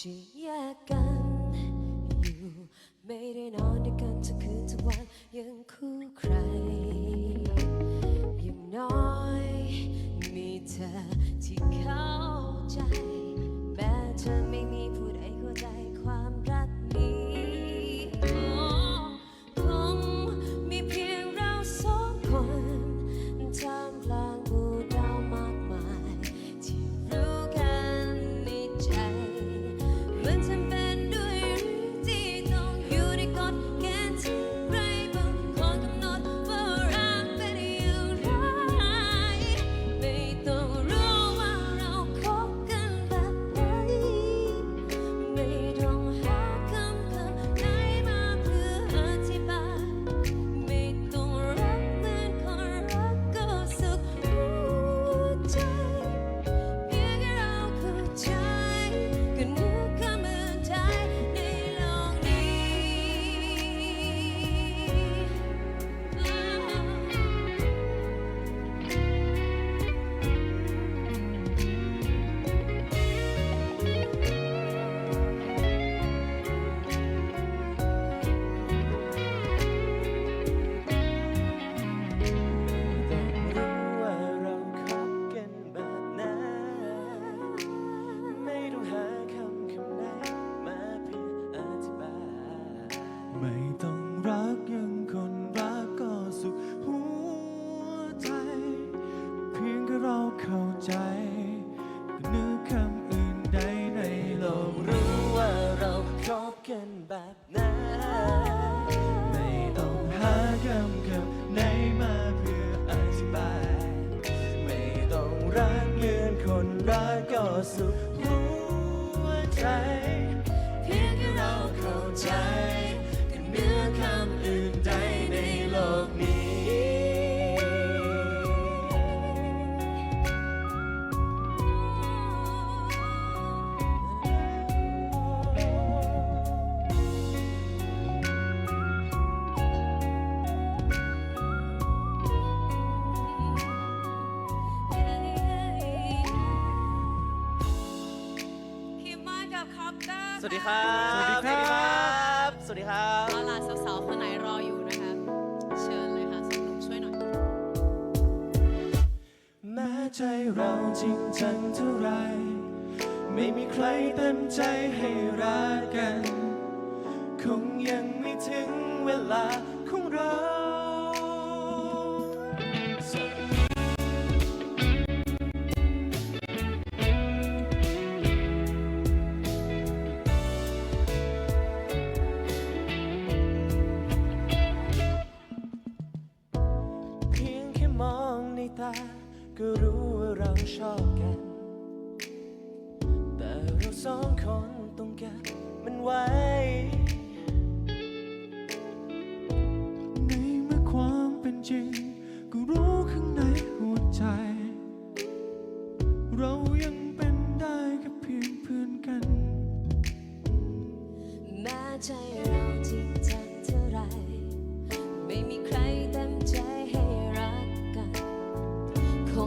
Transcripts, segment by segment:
watching เราจริงจังเท่าไร ไม่มีใครเต็มใจให้รักกัน คงยังไม่ถึงเวลาของเราเพียงแค่มองในตา ก็รู้ว่าเราชอบกัน แต่เราสองคนต้องเก็บมันไว้ ในเมื่อความเป็นจริง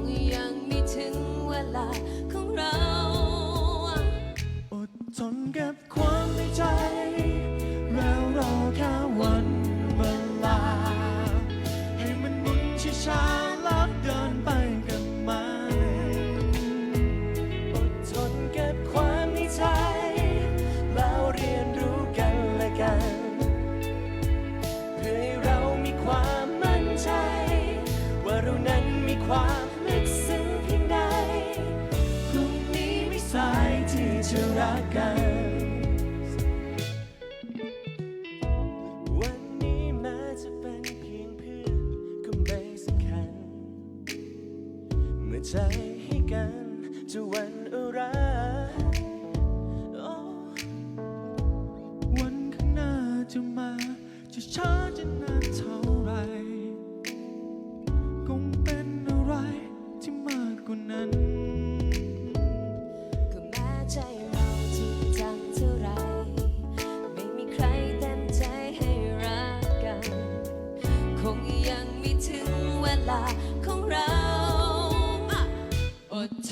งยังไม่ถึงเวลาของเรา อดทนเก็บความในใจ แล้วรอแค่วันเวลา ให้มันหมุนช้า จะรักกัน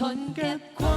อด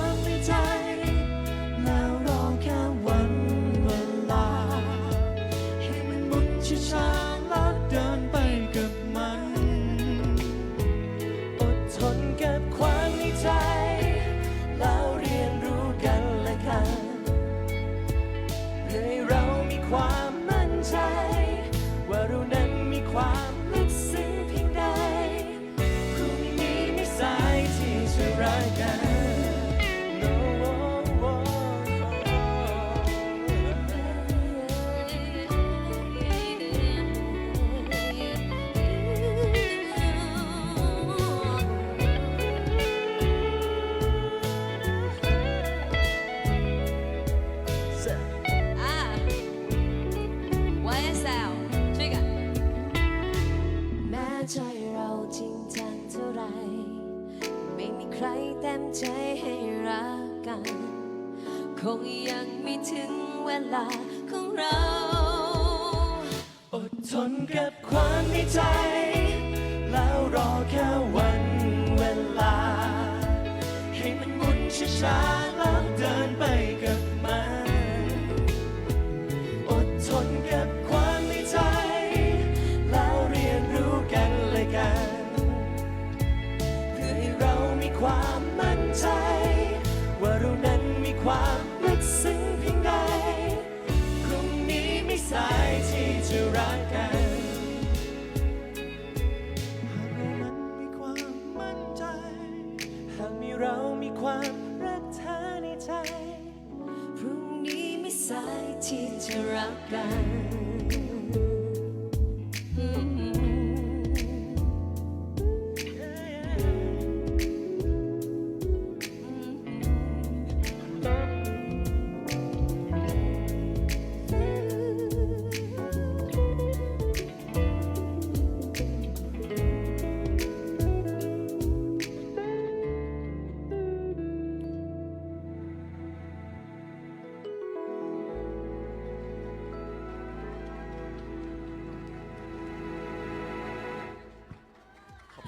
คงยังไม่ถึงเวลาของเรา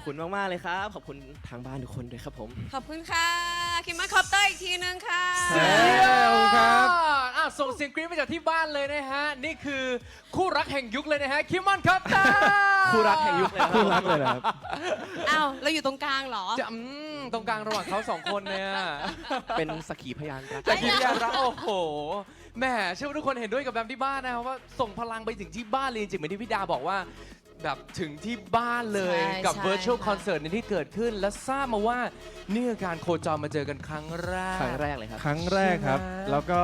คุณมาก ๆ เลยครับ ขอบคุณทางบ้านทุกคนด้วยครับผม ขอบคุณค่ะ คิมมาคอปเตอร์อีกทีนึงค่ะเสียวครับอะส่งเสียงกรี๊ดมาจากที่บ้านเลยนะฮะ นี่คือคู่รักแห่งยุคเลยนะฮะ คิมมอนครับตาคู่รักแห่งยุคเลยครับ คู่รักเลยครับ อ้าว เราอยู่ตรงกลางเหรอ จะอืมตรงกลางระหว่างเขาสองคนเนี่ยเป็นสักขีพยานรัก แต่คิดยาระโอ้โห แหมเชื่อว่าทุกคนเห็นด้วยกับแบมที่บ้านนะครับว่าส่งพลังไปถึงที่บ้านเลยจริงๆเหมือนที่พี่ดาบอกว่า แบบถึงที่บ้านเลยใช่กับ ใช่ virtual ค่ะ concert ในที่เกิดขึ้น และทราบมาว่านี่คือการโคจรมาเจอกันครั้งแรก ครั้งแรกเลยครับ ครั้งแรกครับ ใช่ไหม แล้วก็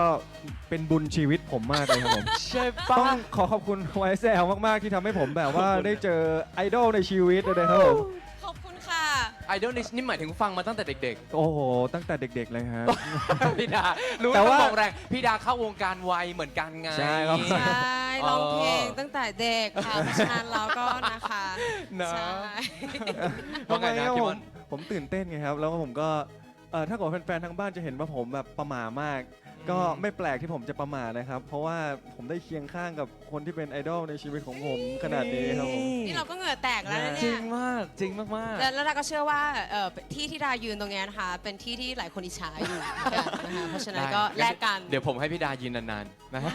เป็นบุญชีวิตผมมากเลยครับผม ใช่ต้ปะองขอขอบคุณ YSL มาก ๆ ที่ทำให้ผมแบบว่าได้เจอไอดอลในชีวิตเลยครับผมขอบคุณค่ะ ไอดอลนี่นี่หมายถึงฟังมาตั้งแต่เด็กโอ้โห ตั้งแต่เด็ก ๆ เลยฮะ ๆ พี่ดา รู้แต่แต่ว่าว่าบอกแรงพี่ดาเข้าวงการไวเหมือนกันไง ใช่ครับ ใช่ร้องเพลงเออตั้งแต่เด็กค่ะเพราะฉะนั้นเราก็นะคะนะใช่ ว่าไงนะทำมคิมผมอมนผมตื่นเต้นไงครับ แล้วผมก็เอ่อถ้าเกิดแฟนๆทางบ้านจะเห็นว่าผมแบบประหม่ามาก ก็ไม่แปลกที่ผมจะประมาทนะครับ เพราะว่าผมได้เคียงข้างกับคนที่เป็นไอดอลในชีวิตของผมขนาดนี้ครับผม นี่เราก็เหงื่อแตกแล้วนะจเนี่ริยงมาก จริงมาก แล้วแล้วเราก็เชื่อว่าเอ่อที่ที่ดายืนตรงเนี้ยนะคะ เป็นที่ที่หลายคนอิจฉาอยู่เหมือนกันนะคะเพราะฉะนั้นก็แลกกัน ๆ เดี๋ยวผมให้พี่ดายืนนานๆนะฮะ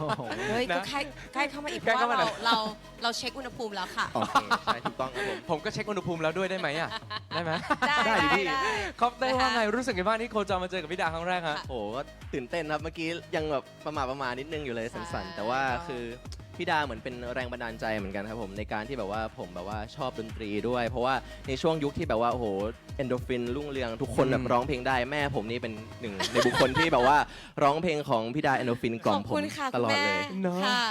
โอ้โหเฮ้ยนะก็ใกล้ใกล้เข้ามาอีกเพใกล้ราะว่าเข้ามาหน่เราอย เราเราเช็คอุณหภูมิแล้วค่ะ โอเคใช่ถูกต้องครับผม ผมก็เช็คอุณหภูมิแล้วด้วยได้ไหมอะ ได้ไหมได้ได้ดิพี่ ได้ คอปเตอร์ว่าไง รู้สึกไงบ้างที่โคจรมาเจอกับพี่ดาครั้งแรกฮะ โอ้โหก็ตื่นเต้นครับเมื่อกี้ยังแบบประหมาประมาณนิดนึงอยู่เลยสั่นๆแต่ว่าคือพี่ดาเหมือนเป็นแรงบันดาลใจเหมือนกันครับผมในการที่แบบว่าผมแบบว่าชอบดนตรีด้วย เพราะว่าในช่วงยุคที่แบบว่าโอ้โหเอนโดฟินรุ่งเรืองทุกคนแบบอืมร้องเพลงได้แม่ผมนี่เป็นหนึ่งในบุคคลที่แบบว่าร้องเพลงของพี่ดาเอนโดฟินกล่อขมอบผคุมณค่ะตคุณลอดแม่เลยเนอะค่ะ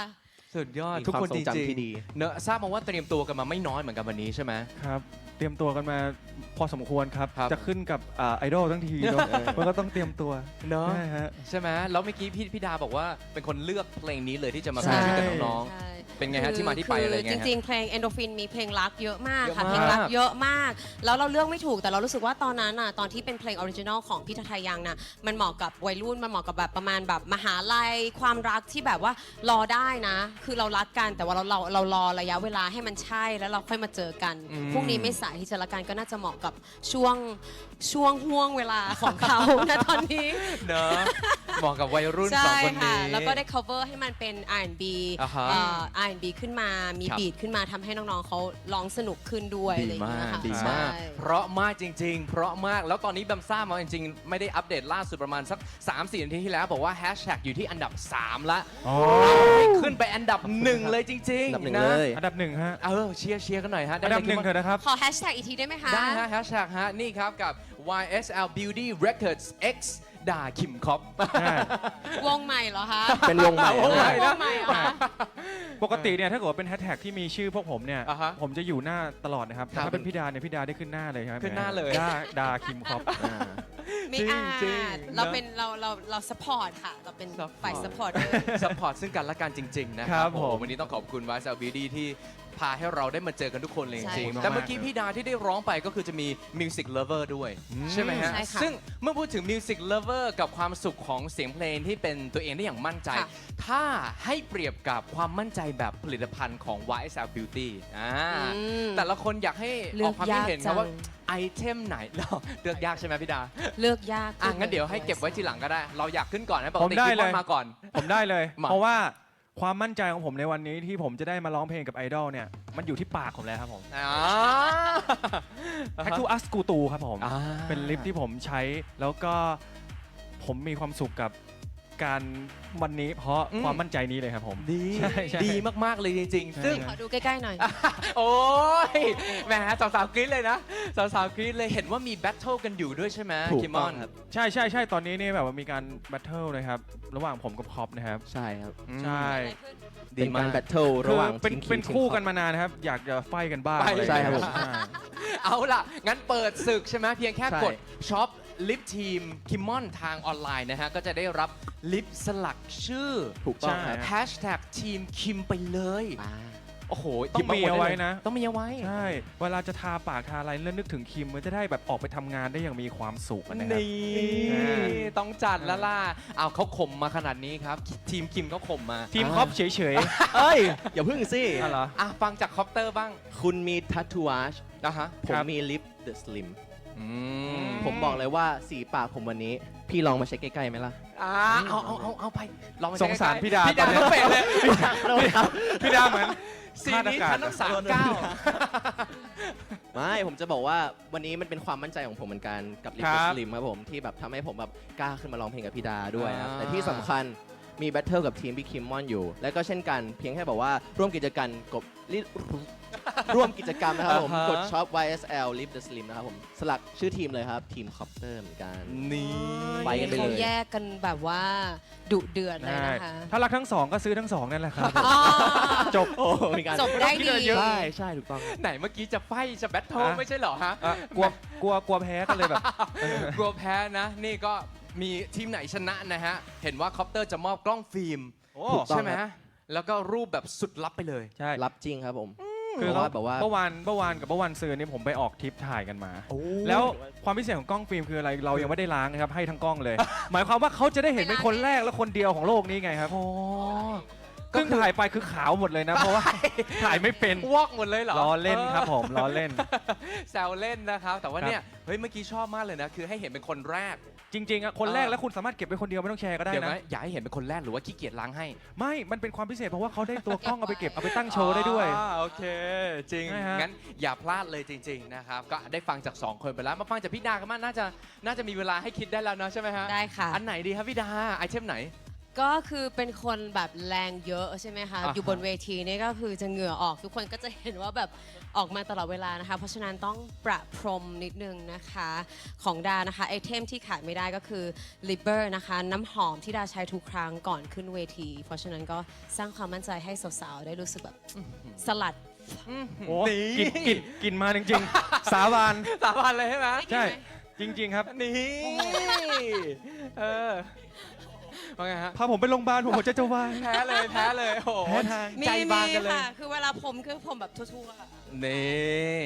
สุดยอดมีทุกความคนทรจงจำริงที่ดีๆเนอะทราบมาว่าเตรียมตัวกันมาไม่น้อยเหมือนกันวันนี้ใช่ไหมครับ เตรียมตัวกันมาพอสมควรครับ ครับ จะขึ้นกับอ่าไอดอลทั้งทีเนอะมันก็ต้องเตรียมตัวเนอะใช่ฮะ ใช่ไหมแล้วเมื่อกี้พี่พี่ดาบอกว่าเป็นคนเลือกเพลงนี้เลยที่จะมาใช่ฟีเจอร์กับน้องใช่ๆเป็นไงฮะที่มาที่ไปอะไรไงจฮะ ริงๆ เพลง Endorphin มีเพลงรักเยอะมากค่ะเยเพลอะงมาก รักเยอะมาก แล้วเราเลือกไม่ถูก แต่เรารู้สึกว่าตอนนั้นอะ ตอนที่เป็นเพลงออริจินอลของพี่ทัทายังน่ะ มันเหมาะกับวัยรุ่น มันเหมาะกับแบบประมาณแบบมหาลัย ความรักที่แบบว่ารอได้นะ คือเรารักกัน แต่ว่าเราเราเรารอระยะเวลาให้มันใช่ แล้วเราค่อยมาเจอกันอืมพรุ่งนี้ไม่สายที่จะรักกันก็น่าจะเหมาะกับช่วงช่วงห่วงเวลาของเขา ณตอนนี้ เนอะเหมาะกับวัยรุ่นสอใช่งคนค่ะ นี้ แล้วก็ได้ cover ให้มันเป็น R&B อ่าฮะเอ่อ R&B ขึ้นมา มีครับ บีทขึ้นมาทำให้น้อง ๆเขาร้องสนุกขึ้นด้วยดีอะไรอย่างมาเงี้ยก ค่ะดีใช่มากเพราะมากจริง ๆ เพราะมาก แล้วตอนนี้แบมซ่ามาจริงๆ ไม่ได้อัปเดตล่าสุดประมาณสัก 3-4นาทีที่แล้ว บอกว่าแฮชแท็กอยู่ที่อันดับ 3 ละอ๋อให้ขึ้นไปอันดับหนึ่งเลยจริงอันดับหนึ่งนะเลย อันดับหนึ่งฮะ เออเชียร์เชียร์กันหน่อยฮะอันดับหนึ่งใจเถอะนะครับ ขอแฮชแท็กอีกทีได้ไหมคะ ได้ฮะแฮชแท็กฮะนี่ครับกับ YSL Beauty Records X ด่าคิมคอปใช่วงใหม่เหรอคะ เป็นวงใหม่วงใหม่ วงใหม่เหรอคะ ปกติเนี่ยถ้าเกิดว่าเป็นแฮชแท็กที่มีชื่อพวกผมเนี่ย อ่าฮะผมจะอยู่หน้าตลอดนะครับครับถ้าเป็นพี่ดาเนี่ยพี่ดาได้ขึ้นหน้าเลยครับขึ้นหน้าเลย ดาดาคิมคอปอ่า ไม่จริงอาจริงจเรานะเป็นเราเราเราสปอร์ตค่ะ เราเป็น Support ฝ่ายสปอร์ตสปอร์ตซึ่งกันและกันจริง ๆ นะคครัรับบผม วันนี้ต้องขอบคุณ YSL Beauty ที่ พาให้เราได้มาเจอกันทุกคนเลยจใช่ริงๆมากๆแต่เมื่อกี้พี่ดาที่ได้ร้องไปก็คือจะมี Music Lover ด้วย ใช่ไหมฮะ ใช่ค่ะซึ่งเมื่อพูดถึง Music Lover กับความสุขของเสียงเพลงที่เป็นตัวเองได้อย่างมั่นใจ ค่ะ ถ้าให้เปรียบกับความมั่นใจแบบผลิตภัณฑ์ของ YSL Beauty อ่าอืมแต่ละคนอยากให้เลือออกกความคิดเห็นยากจันะงว่าไอเทมไหนเราเลือกยากใช่ไหมพี่ดา เลือกยากอะ งั้นเดี๋ยวให้เก็บไว้ทีหลังก็ได้ เราอยากขึ้นก่อนนะปกผมติได้คิดเลยว่ามาก่อน ผมได้เลย มา เพราะว่า ความมั่นใจของผมในวันนี้ที่ผมจะได้มาร้องเพลงกับไอดอลเนี่ย มันอยู่ที่ปากผมแล้วครับผมอ่าแท็กทูอัสกูตูครับผม อ่า เป็นลิปที่ผมใช้แล้วก็ผมมีความสุขกับ การวันนี้เพราะอืม ความมั่นใจนี้เลยครับผม ดีใช่ใช่ดีมาก ๆ เลยจริงใช่ๆซึ่ง ขอดูใกล้ๆหน่อย โอ้ยแหมสาวๆกรี๊ดเลยนะสาวๆกรี๊ดเลยเห็นว่ามีแบทเทิลกันอยู่ด้วยใช่ไหมถูกคิมมต้อองนครับ ใช่ใช่ใช่ตอนนี้นี่แบบว่ามีการแบทเทิลนะครับ ระหว่างผมกับคอปนะครับ ใช่ครับ ใช่ ดีเป็นมากการแบทเทิลคืระอหว่างเป็นทีม เป็นทีมคู่ทีมกันมานานนะครับ อยากจะไฟกันบ้างไป อะไอย่างใช่เงี้ยครับผมอ่าเอาล่ะ งั้นเปิดศึกใช่ไหมเพียงแค่ใช่ กดช็อป ลิปทีมคิมมอนทางออนไลน์นะฮะ ก็จะได้รับลิปสลักชื่อถูกต้องครับ แฮชแท็กทีมคิมไปเลยโอ้โหต้องหยิบามีหดเอาไว้ด้ลยนะ ต้องมีเอาไว้ ใช่ เวลาจะทาปากทาอะไรแล้วนึกถึงคิมมันจะได้แบบออกไปทำงานได้อย่างมีความสุขอะนะครับ นี่อ่าต้องจัดแล้วล่ะเอาเขาข่มมาขนาดนี้ครับ ทีมคิมเขาข่มมาทีมคอปเฉยเอ้ย อย่าพึ่งสิ ๆอ๋อเหรอ อะฟังจากคอปเตอร์บ้างคุณมีทัตทูอาชนะฮะ ผมครับ มีลิปเดอะสลิม อืมผมบอกเลยว่าสีปากผมวันนี้ พี่ลองมาเช็คใกล้ๆไหมล่ะอ่าเอาเอาเอาเอาไปลองไปสงสารใกล้ๆพี่ดาพี่ดาตอนนี้ต้องเปะเลยพี่ดาเหมือนสีธาตุนี้อากาศฉันต้องสามเก้า ไม่ผมจะบอกว่าวันนี้มันเป็นความมั่นใจของผมเหมือนกันกับลิปครัเดบอะสลิมครับผมที่แบบทำให้ผมแบบกล้าขึ้นมาร้องเพลงกับพี่ดาด้วยครับอ่า แต่ที่สำคัญ มีแบทเทิลกับทีมพี่คิมมอนอยู่ และก็เช่นกันเพียงแค่บอกว่าร่วมกิจกรรมกบลิร่วมกิจกรรมนะครับผมอ่าฮะกดช็อป YSL Lip the Slim นะครับผม สลักชื่อทีมเลยครับ ทีมคอปเตอร์เหมือนกัน นี่ไปกันไปเลยเขาแยกกันแบบว่าดุเดือดเลยใช่นะคะ ถ้ารักทั้งสองก็ซื้อทั้งสองนั่นแหละครับอ๋อจบโอ้มีการจบได้ดี ใช่ใช่ถูกต้อง ไหนเมื่อกี้จะไฟจะแบทเทิลอะไม่ใช่เหรอฮะอะกลัวกลัวกลัวแพ้ก็เลยแบบ กลัวแพ้นะ นี่ก็ มีทีมไหนชนะนะฮะ เห็นว่าคอปเตอร์จะมอบกล้องฟิล์มโอ้ถูกต้อง ใช่ไหมครับแล้วก็รูปแบบสุดลับไปเลย ใช่รับจริงครับผมอืมคือเพราะเขาว่าแบบว่า เมื่อวานเมื่อวานกับเมื่อวันซืนนี่ผมไปออกทริปถ่ายกันมา แล้วความพิเศษของกล้องฟิล์มคืออะไรเรายังไม่ได้ล้างนะครับให้ทั้งกล้องเลย หมายความว่าเขาจะได้เห็นเป็นคนแรกและคนเดียวของโลกนี้ไงครับ โอ้ ซึ่งถ่ายไปคือขาวหมดเลยนะ เพราะว่าถ่ายไม่เป็นวอกหมดเลยเหรอล้อเล่นครับผมล้อเล่น แซวเล่นนะครับ แต่ว่าครับเนี่ยเฮ้ยเมื่อกี้ชอบมากเลยนะ คือให้เห็นเป็นคนแรก จริงๆอะคนแรกเออ แล้วคุณสามารถเก็บไว้คนเดียวไม่ต้องแชร์ก็ได้เดี๋ยวนะนะอยากให้เห็นเป็นคนแรกหรือว่าขี้เกียจล้างให้ไม่ มันเป็นความพิเศษเพราะว่าเขาได้ตัวกล้องเอาไปเก็บเอาไปตั้งโชว์ได้ด้วย อ่าโอเค จริง ใช่ฮะ งั้นอย่าพลาดเลยจริง ๆ นะครับ ก็ได้ฟังจาก2คนไปแล้วมาฟังจากพี่ดากันบ้างน่าจะน่าจะมีเวลาให้คิดได้แล้วเนอะใช่ไหมฮะได้ค่ะ อันไหนดีครับพี่ดาไอเทมไหน ก็คือเป็นคนแบบแรงเยอะใช่ไหมคะ อ่าฮะ อยู่บนเวทีนี่ก็คือจะเหงื่อออกทุกคนก็จะเห็นว่าแบบออกมาตลอดเวลานะคะ เพราะฉะนั้นต้องประพรมนิดนึงนะคะ ของดานะคะไอเทมที่ขาดไม่ได้ก็คือ l i b e r นะคะ น้ำหอมที่ดาใช้ทุกครั้งก่อนขึ้นเวที เพราะฉะนั้นก็สร้างความมั่นใจให้สาวๆได้รู้สึกแบบสลัด โอ้กลินกลินกลินมาจริงๆ สาบาน สาบานเลยใช่ไหมใช่ จริง ๆ ครับ นี่ เออ ว่าไงฮะพาผมไปโรงพยาบาลผมหัวใจจะวายแพ้เลยแพ้เลยโอ้โหแพ้ทาง มีใจบางมีกันเลยค่ะ คือเวลาผมคือผมแบบทั่วๆนี่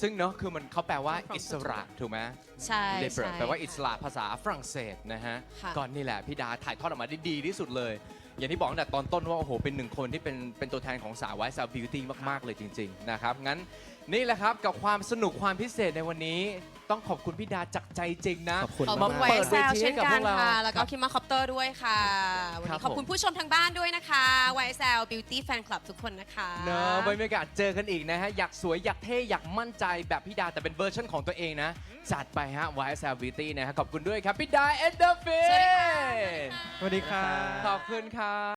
ซึ่งเนาะคือมันเขาแปลว่าอิสระถูกไหม ใช่เลเบอใช่ร์แปลว่าอิสระภาษาฝรั่งเศสนะฮะ ค่ะ ก่อนนี่แหละพี่ดาถ่ายทอดออกมาได้ดีที่สุดเลย อย่างที่บอกตั้งแต่ตอนต้นว่า โอ้โห เป็นหนึ่งคนที่เป็นเป็นตัวแทนของสาวไวท์สาวบิวตี้มาก ๆ เลยจริง ๆ นะครับ งั้น นี่แหละครับกับความสนุกความพิเศษในวันนี้ ต้องขอบคุณพี่ดาจากใจจริงนะ ขอบคุณขอบมาคุณกไวเปิดแซเวลทีเช่ให้นกับกัพวนกเราค่ะ แล้วคก็รับคิมมาคอปเตอร์ด้วยค่ะ วันครับนี้ขอบคุณผมผู้ชมทางบ้านด้วยนะคะไวแซลบิวตี้แฟนคลับทุกคนนะคะ เนอะไว้มีโอกาสเจอกันอีกนะฮะ อยากสวย อยากเท่ อยากมั่นใจแบบพี่ดาแต่เป็นเวอร์ชันของตัวเองนะ จัดไปฮะ YSL Beauty นะฮะ ขอบคุณด้วยครับ พี่ดาเอ็นเดอร์ฟิสวัสดีค่ะ สวัสดีครับ ขอบคุณครับ